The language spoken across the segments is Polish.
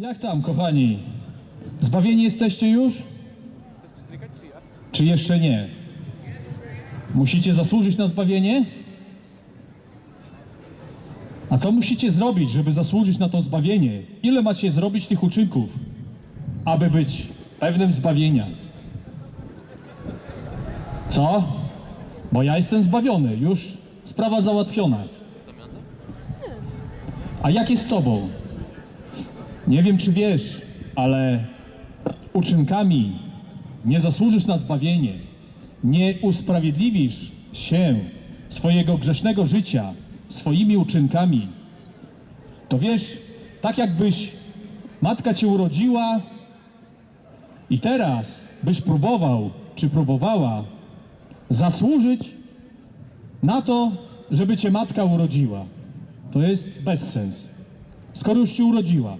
Jak tam, kochani? Zbawieni jesteście już? Czy jeszcze nie? Musicie zasłużyć na zbawienie? A co musicie zrobić, żeby zasłużyć na to zbawienie? Ile macie zrobić tych uczynków, aby być pewnym zbawienia? Co? Bo ja jestem zbawiony, już sprawa załatwiona. A jak jest z tobą? Nie wiem, czy wiesz, ale uczynkami nie zasłużysz na zbawienie. Nie usprawiedliwisz się swojego grzesznego życia swoimi uczynkami. To wiesz, tak jakbyś matka cię urodziła i teraz byś próbował, czy próbowała zasłużyć na to, żeby cię matka urodziła. To jest bezsens. Skoro już cię urodziła,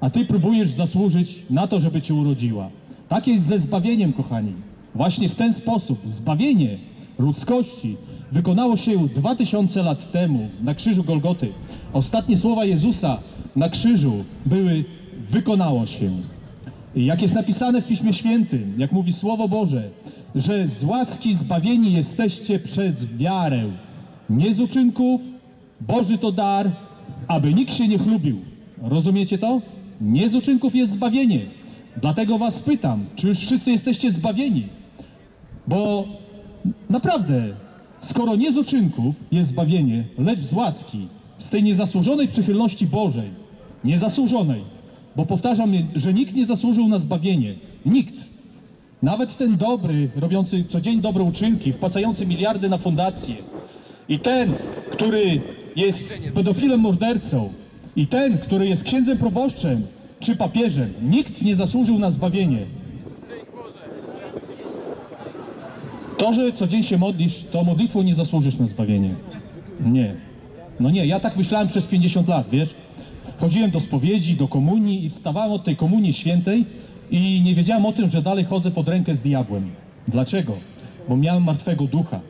a ty próbujesz zasłużyć na to, żeby cię urodziła. Tak jest ze zbawieniem, kochani. Właśnie w ten sposób zbawienie ludzkości wykonało się 2000 lat temu na krzyżu Golgoty. Ostatnie słowa Jezusa na krzyżu były wykonało się. Jak jest napisane w Piśmie Świętym, jak mówi Słowo Boże, że z łaski zbawieni jesteście przez wiarę, nie z uczynków, Boży to dar, aby nikt się nie chlubił. Rozumiecie to? Nie z uczynków jest zbawienie. Dlatego was pytam, czy już wszyscy jesteście zbawieni? Bo naprawdę, skoro nie z uczynków jest zbawienie, lecz z łaski, z tej niezasłużonej przychylności Bożej, niezasłużonej, bo powtarzam, że nikt nie zasłużył na zbawienie. Nikt. Nawet ten dobry, robiący co dzień dobre uczynki, wpłacający miliardy na fundacje. I ten, który jest pedofilem mordercą. I ten, który jest księdzem proboszczem czy papieżem. Nikt nie zasłużył na zbawienie. To, że co dzień się modlisz, to modlitwą nie zasłużysz na zbawienie. Nie. No nie, ja tak myślałem przez 50 lat, wiesz? Chodziłem do spowiedzi, do komunii i wstawałem od tej komunii świętej i nie wiedziałem o tym, że dalej chodzę pod rękę z diabłem. Dlaczego? Bo miałem martwego ducha.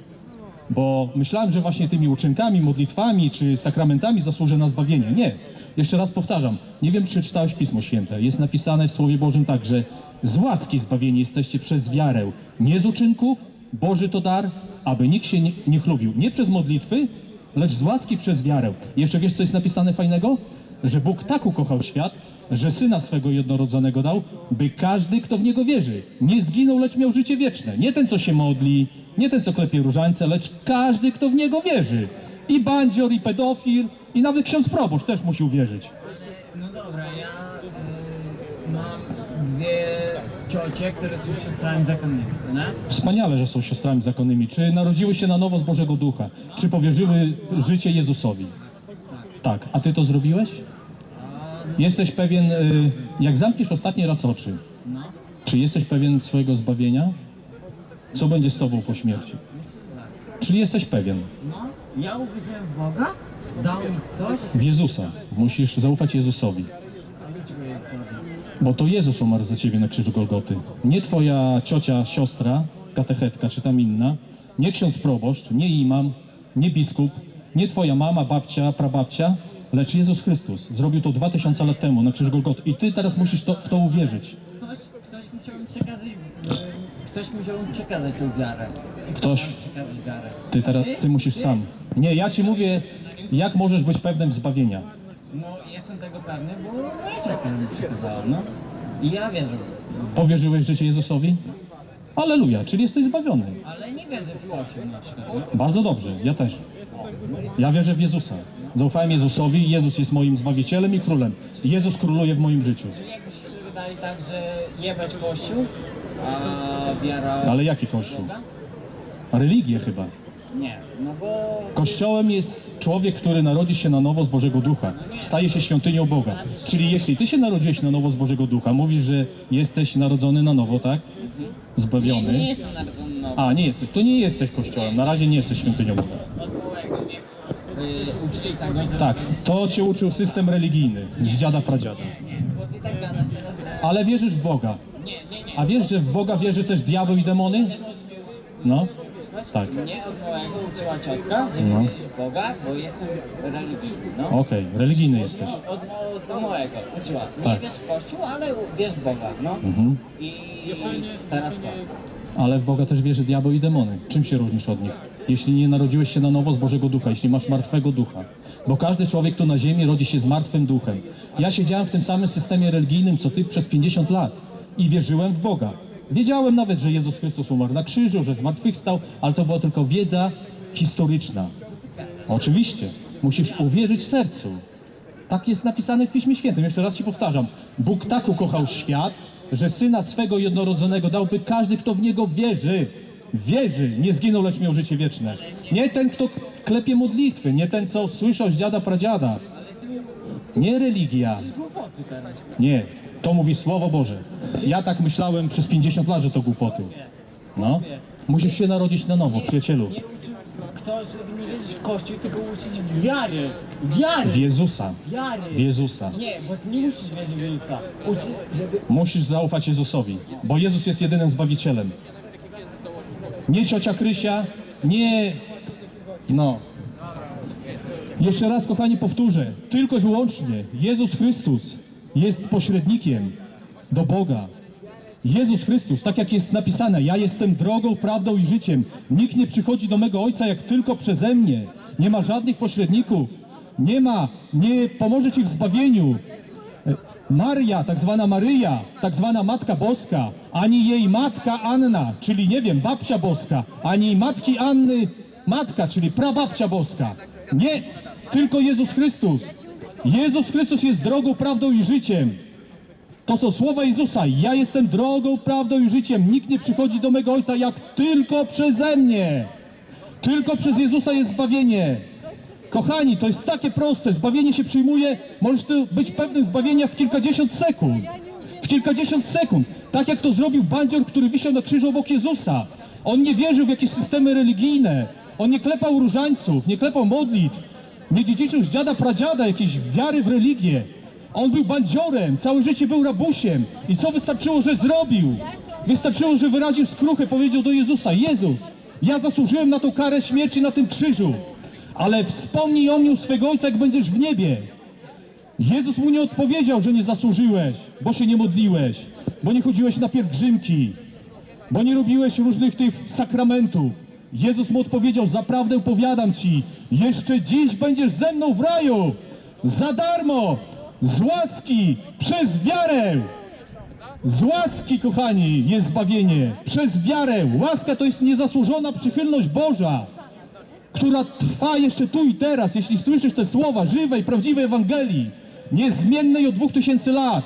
Bo myślałem, że właśnie tymi uczynkami, modlitwami czy sakramentami zasłużę na zbawienie. Nie. Jeszcze raz powtarzam. Nie wiem, czy czytałeś Pismo Święte. Jest napisane w Słowie Bożym tak, że z łaski zbawieni jesteście przez wiarę. Nie z uczynków, Boży to dar, aby nikt się nie, nie chlubił. Nie przez modlitwy, lecz z łaski przez wiarę. Jeszcze wiesz, co jest napisane fajnego? Że Bóg tak ukochał świat, że Syna swego jednorodzonego dał, by każdy, kto w Niego wierzy, nie zginął, lecz miał życie wieczne. Nie ten, co się modli, nie ten, co klepie różańce, lecz każdy, kto w Niego wierzy. I bandzior, i pedofil, i nawet ksiądz proboszcz też musi uwierzyć. No dobra, ja y, mam dwie ciocie, które są siostrami zakonnymi, co nie? Wspaniale, że są siostrami zakonnymi. Czy narodziły się na nowo z Bożego Ducha? Czy powierzyły życie Jezusowi? Tak. A ty to zrobiłeś? Jesteś pewien, y, jak zamkniesz ostatni raz oczy, No, czy jesteś pewien swojego zbawienia? Co będzie z tobą po śmierci? Czyli jesteś pewien. no, ja uwierzyłem w Boga, dał mi coś, W Jezusa. Musisz zaufać Jezusowi. Bo to Jezus umarł za ciebie na krzyżu Golgoty. Nie twoja ciocia, siostra, katechetka czy tam inna, nie ksiądz proboszcz, nie imam, nie biskup, nie twoja mama, babcia, prababcia, lecz Jezus Chrystus. Zrobił to 2000 lat temu na krzyżu Golgoty. I ty teraz musisz to, w to uwierzyć. Ktoś, ktoś musiał mi przekazać, ktoś musiał mi przekazać tą wiarę. I Ktoś. mi przekazać wiarę? Ty teraz, ty musisz sam. Nie, ja ci mówię, jak możesz być pewnym zbawienia. No, jestem tego pewny, bo moja ciotka mi przekazała, no. I ja wierzę. Powierzyłeś życie Jezusowi? Aleluja, czyli jesteś zbawiony. Ale nie wierzę w Łosiu na przykład, no. Bardzo dobrze, ja też. Ja wierzę w Jezusa. Zaufałem Jezusowi Jezus jest moim Zbawicielem i Królem. Jezus króluje w moim życiu. Czyli jakbyście wydali tak, że jebać Kościół, a wiara... Ale jaki Kościół? Religię chyba. Nie, no bo... Kościołem jest człowiek, który narodzi się na nowo z Bożego Ducha. Staje się świątynią Boga. Czyli jeśli ty się narodziłeś na nowo z Bożego Ducha, mówisz, że jesteś narodzony na nowo, tak? Nie, nie Zbawiony. jestem narodzony nowy. A, nie jesteś. To nie jesteś Kościołem. Na razie nie jesteś świątynią Boga. Y, uczyli tak, że... Tak, to cię uczył system religijny z dziada pradziada. Nie, nie, bo ty tak gadasz teraz, że... Ale wierzysz w Boga. Nie, nie, nie. A wiesz, że w Boga wierzy też diabeł i demony? No. Tak. Mnie od małego uczyła ciotka, że No. nie wierzysz w Boga, bo jestem religijny. No. Okej, religijny jesteś. Od, od, od małego uczyła. Nie Tak. wierz w Kościół, ale wierz w Boga. No. Mhm. I teraz tak. Ale w Boga też wierzy diabeł i demony. Czym się różnisz od nich? Jeśli nie narodziłeś się na nowo z Bożego Ducha, jeśli masz martwego ducha. Bo każdy człowiek tu na ziemi rodzi się z martwym duchem. Ja siedziałem w tym samym systemie religijnym co ty przez 50 lat i wierzyłem w Boga. Wiedziałem nawet, że Jezus Chrystus umarł na krzyżu, że zmartwychwstał, ale to była tylko wiedza historyczna. Oczywiście, musisz uwierzyć w sercu. Tak jest napisane w Piśmie Świętym. Jeszcze raz ci powtarzam. Bóg tak ukochał świat, że Syna swego jednorodzonego dałby każdy, kto w Niego wierzy. Wierzy, nie zginął, lecz miał życie wieczne. Nie ten, kto klepie modlitwy, nie ten, co słyszał z dziada pradziada. Nie religia. Nie, to mówi Słowo Boże. Ja tak myślałem przez 50 lat, że to głupoty. No, musisz się narodzić na nowo, przyjacielu. Nie ktoś, żeby nie wierzyć w Kościół, tylko uczyć wiary. Wiary! W Jezusa. Wiary! W Jezusa. Nie, bo ty nie musisz wierzyć w Jezusa. Uczy, żeby... Musisz zaufać Jezusowi, bo Jezus jest jedynym Zbawicielem. Nie ciocia Krysia, nie... No. Jeszcze raz, kochani, powtórzę. Tylko i wyłącznie Jezus Chrystus jest pośrednikiem do Boga. Jezus Chrystus, tak jak jest napisane, ja jestem drogą, prawdą i życiem. Nikt nie przychodzi do mego Ojca jak tylko przeze mnie. Nie ma żadnych pośredników. Nie ma, nie pomoże Ci w zbawieniu. Maria, tak zwana Maryja, tak zwana Matka Boska, ani jej matka Anna, czyli nie wiem, babcia boska, ani matki Anny matka, czyli prababcia boska. Nie, tylko Jezus Chrystus. Jezus Chrystus jest drogą, prawdą i życiem. To są słowa Jezusa. Ja jestem drogą, prawdą i życiem. Nikt nie przychodzi do mego Ojca jak tylko przeze mnie. Tylko przez Jezusa jest zbawienie. Kochani, to jest takie proste. Zbawienie się przyjmuje, możesz być pewnym zbawienia w kilkadziesiąt sekund. W kilkadziesiąt sekund. Tak jak to zrobił bandzior, który wisiał na krzyżu obok Jezusa. On nie wierzył w jakieś systemy religijne. On nie klepał różańców, nie klepał modlitw. Nie dziedziczył z dziada pradziada jakiejś wiary w religię. On był bandziorem, całe życie był rabusiem. I co wystarczyło, że zrobił? Wystarczyło, że wyraził skruchę, powiedział do Jezusa, Jezus, ja zasłużyłem na tą karę śmierci na tym krzyżu, ale wspomnij o mnie u swego Ojca, jak będziesz w niebie. Jezus mu nie odpowiedział, że nie zasłużyłeś, bo się nie modliłeś, bo nie chodziłeś na pielgrzymki, bo nie robiłeś różnych tych sakramentów. Jezus mu odpowiedział, zaprawdę powiadam ci, jeszcze dziś będziesz ze mną w raju, za darmo, z łaski, przez wiarę. Z łaski, kochani, jest zbawienie, przez wiarę. Łaska to jest niezasłużona przychylność Boża która trwa jeszcze tu i teraz, jeśli słyszysz te słowa żywej, prawdziwej Ewangelii, niezmiennej od dwóch tysięcy lat,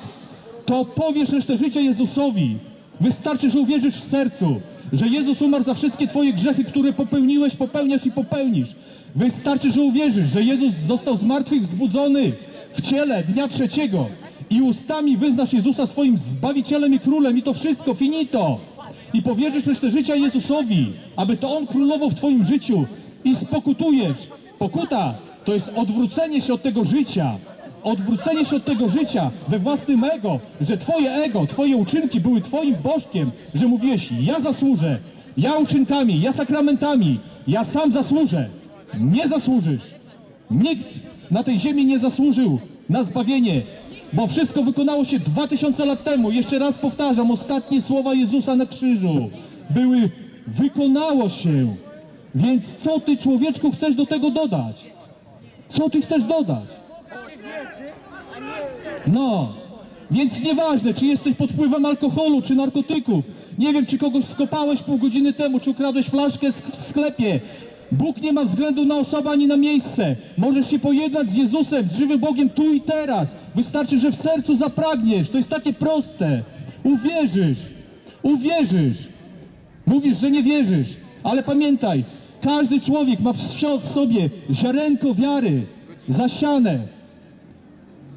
to powiesz resztę życia Jezusowi. Wystarczy, że uwierzysz w sercu, że Jezus umarł za wszystkie twoje grzechy, które popełniłeś, popełniasz i popełnisz. Wystarczy, że uwierzysz, że Jezus został z martwych wzbudzony w ciele dnia trzeciego i ustami wyznasz Jezusa swoim Zbawicielem i Królem i to wszystko, finito i powierzysz resztę życia Jezusowi, aby to On królował w Twoim życiu i spokutujesz. Pokuta to jest odwrócenie się od tego życia. Odwrócenie się od tego życia we własnym ego, że Twoje ego, Twoje uczynki były Twoim bożkiem, że mówiłeś, ja zasłużę, ja uczynkami, ja sakramentami, ja sam zasłużę. Nie zasłużysz. Nikt na tej ziemi nie zasłużył na zbawienie, bo wszystko wykonało się dwa tysiące lat temu. Jeszcze raz powtarzam, ostatnie słowa Jezusa na krzyżu były wykonało się. Więc co ty człowieczku chcesz do tego dodać? Co ty chcesz dodać? No, więc nieważne, czy jesteś pod wpływem alkoholu, czy narkotyków. Nie wiem, czy kogoś skopałeś pół godziny temu, czy ukradłeś flaszkę w sklepie. Bóg nie ma względu na osobę ani na miejsce. Możesz się pojednać z Jezusem, z żywym Bogiem tu i teraz. Wystarczy, że w sercu zapragniesz. To jest takie proste. Uwierzysz. Uwierzysz. Mówisz, że nie wierzysz, ale pamiętaj, każdy człowiek ma w sobie ziarenko wiary, zasiane.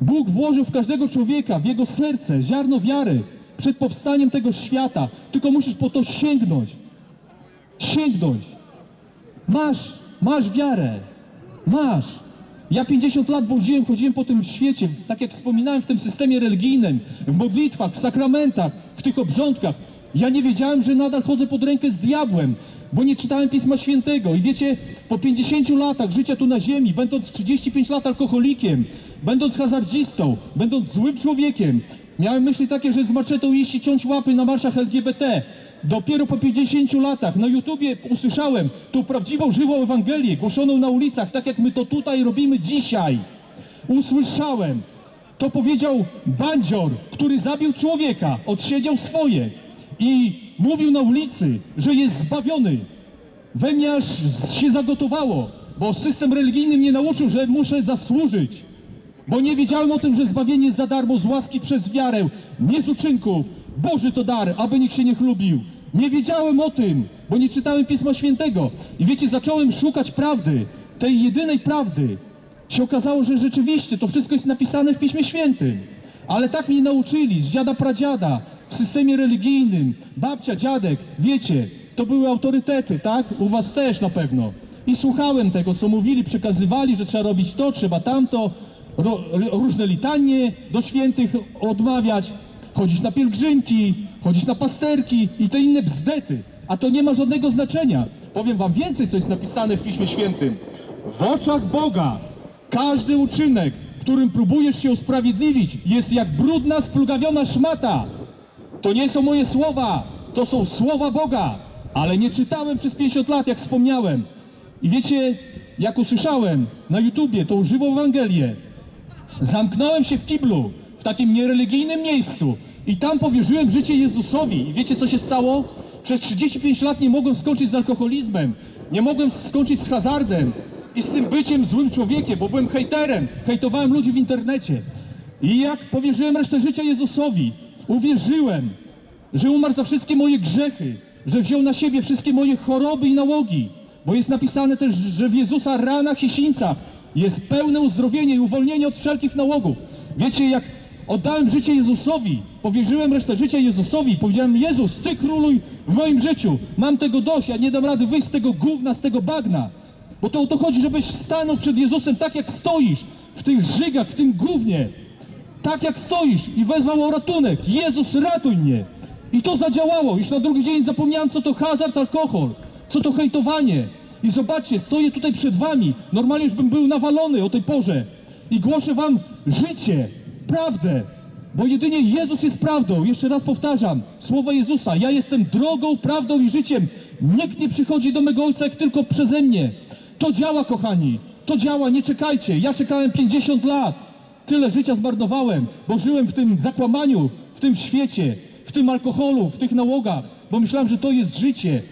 Bóg włożył w każdego człowieka, w jego serce, ziarno wiary przed powstaniem tego świata. Tylko musisz po to sięgnąć. Sięgnąć. Masz, masz wiarę. Masz. Ja 50 lat błądziłem, chodziłem po tym świecie, tak jak wspominałem, w tym systemie religijnym, w modlitwach, w sakramentach, w tych obrządkach. Ja nie wiedziałem, że nadal chodzę pod rękę z diabłem. Bo nie czytałem Pisma Świętego. I wiecie, po 50 latach życia tu na ziemi, będąc 35 lat alkoholikiem, będąc hazardzistą, będąc złym człowiekiem, miałem myśli takie, że z maczetą iść i ciąć łapy na marszach LGBT. Dopiero po 50 latach na YouTubie usłyszałem tą prawdziwą, żywą Ewangelię, głoszoną na ulicach, tak jak my to tutaj robimy dzisiaj. Usłyszałem, to powiedział bandzior, który zabił człowieka, odsiedział swoje i mówił na ulicy, że jest zbawiony. We mnie aż się zagotowało, bo system religijny mnie nauczył, że muszę zasłużyć. Bo nie wiedziałem o tym, że zbawienie jest za darmo z łaski przez wiarę, nie z uczynków. Boży to dar, aby nikt się nie chlubił. Nie wiedziałem o tym, bo nie czytałem Pisma Świętego. I wiecie, zacząłem szukać prawdy, tej jedynej prawdy. Się okazało, że rzeczywiście to wszystko jest napisane w Piśmie Świętym. Ale tak mnie nauczyli, z dziada pradziada, w systemie religijnym, babcia, dziadek, wiecie, to były autorytety, tak? U was też na pewno. I słuchałem tego, co mówili, przekazywali, że trzeba robić to, trzeba tamto, ro, różne litanie do świętych odmawiać, chodzić na pielgrzymki, chodzić na pasterki i te inne bzdety. A to nie ma żadnego znaczenia. Powiem wam więcej, co jest napisane w Piśmie Świętym. W oczach Boga każdy uczynek, którym próbujesz się usprawiedliwić, jest jak brudna, splugawiona szmata. To nie są moje słowa, to są słowa Boga, ale nie czytałem przez 50 lat, jak wspomniałem. I wiecie, jak usłyszałem na YouTubie tą żywą Ewangelię, zamknąłem się w kiblu, w takim niereligijnym miejscu i tam powierzyłem życie Jezusowi. I wiecie, co się stało? Przez 35 lat nie mogłem skończyć z alkoholizmem, nie mogłem skończyć z hazardem i z tym byciem złym człowiekiem, bo byłem hejterem, hejtowałem ludzi w internecie. I jak powierzyłem resztę życia Jezusowi, uwierzyłem, że umarł za wszystkie moje grzechy, że wziął na siebie wszystkie moje choroby i nałogi, bo jest napisane też, że w Jezusa ranach i jest pełne uzdrowienie i uwolnienie od wszelkich nałogów. Wiecie, jak oddałem życie Jezusowi, powierzyłem resztę życia Jezusowi, powiedziałem, Jezus, Ty króluj w moim życiu, mam tego dość, ja nie dam rady wyjść z tego gówna, z tego bagna. Bo to o to chodzi, żebyś stanął przed Jezusem tak, jak stoisz, w tych żygach, w tym gównie, tak jak stoisz i wezwał o ratunek. Jezus, ratuj mnie. I to zadziałało. Już na drugi dzień zapomniałem, co to hazard, alkohol, co to hejtowanie. I zobaczcie, stoję tutaj przed wami. Normalnie już bym był nawalony o tej porze. I głoszę wam życie, prawdę. Bo jedynie Jezus jest prawdą. Jeszcze raz powtarzam, słowa Jezusa. Ja jestem drogą, prawdą i życiem. Nikt nie przychodzi do mego Ojca jak tylko przeze mnie. To działa, kochani. To działa, nie czekajcie. Ja czekałem 50 lat. Tyle życia zmarnowałem, bo żyłem w tym zakłamaniu, w tym świecie, w tym alkoholu, w tych nałogach, bo myślałem, że to jest życie.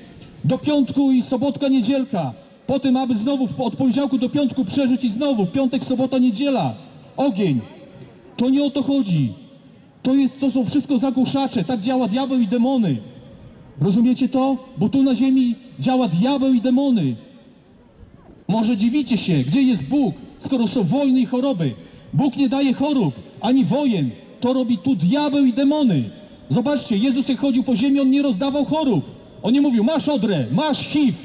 Do piątku i sobotka, niedzielka. Potem, aby znowu od poniedziałku do piątku przeżyć i znowu piątek, sobota, niedziela. Ogień. To nie o to chodzi. To, jest, to są wszystko zagłuszacze. Tak działa diabeł i demony. Rozumiecie to? Bo tu na ziemi działa diabeł i demony. Może dziwicie się, gdzie jest Bóg, skoro są wojny i choroby. Bóg nie daje chorób, ani wojen. To robi tu diabeł i demony. Zobaczcie, Jezus jak chodził po ziemi, On nie rozdawał chorób. On nie mówił, masz odrę, masz HIV,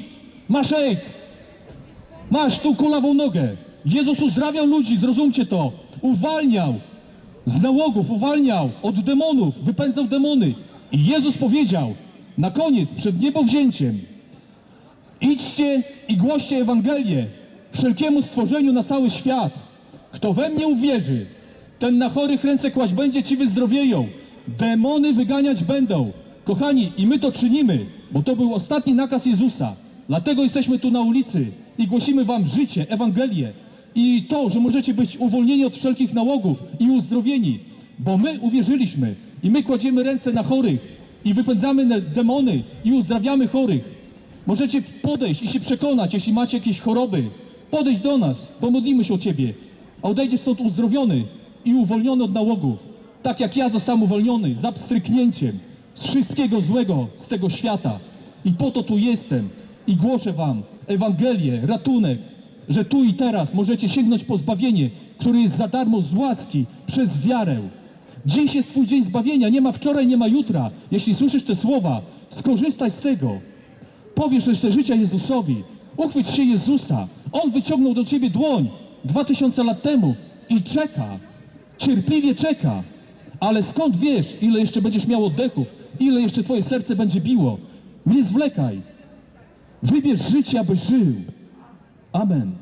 masz AIDS, masz tu kulawą nogę. Jezus uzdrawiał ludzi, zrozumcie to. Uwalniał z nałogów, uwalniał od demonów, wypędzał demony. I Jezus powiedział, na koniec, przed niebowzięciem, Idźcie i głoście Ewangelię wszelkiemu stworzeniu na cały świat. Kto we mnie uwierzy, ten na chorych ręce kłaść będzie, ci wyzdrowieją. Demony wyganiać będą. Kochani, i my to czynimy, bo to był ostatni nakaz Jezusa. Dlatego jesteśmy tu na ulicy i głosimy wam życie, Ewangelię. I to, że możecie być uwolnieni od wszelkich nałogów i uzdrowieni, bo my uwierzyliśmy i my kładziemy ręce na chorych i wypędzamy demony i uzdrawiamy chorych. Możecie podejść i się przekonać, jeśli macie jakieś choroby. Podejść do nas, pomodlimy się o Ciebie, odejdziesz stąd uzdrowiony i uwolniony od nałogów. Tak jak ja zostałem uwolniony z abstryknięciem z wszystkiego złego z tego świata. I po to tu jestem i głoszę Wam Ewangelię, ratunek, że tu i teraz możecie sięgnąć po zbawienie, które jest za darmo z łaski przez wiarę. Dziś jest Twój dzień zbawienia, nie ma wczoraj, nie ma jutra. Jeśli słyszysz te słowa, skorzystaj z tego. Powiesz resztę życia Jezusowi. Uchwyć się Jezusa. On wyciągnął do ciebie dłoń dwa tysiące lat temu i czeka. Cierpliwie czeka. Ale skąd wiesz, ile jeszcze będziesz miał oddechów? Ile jeszcze twoje serce będzie biło? Nie zwlekaj. Wybierz życie, abyś żył. Amen.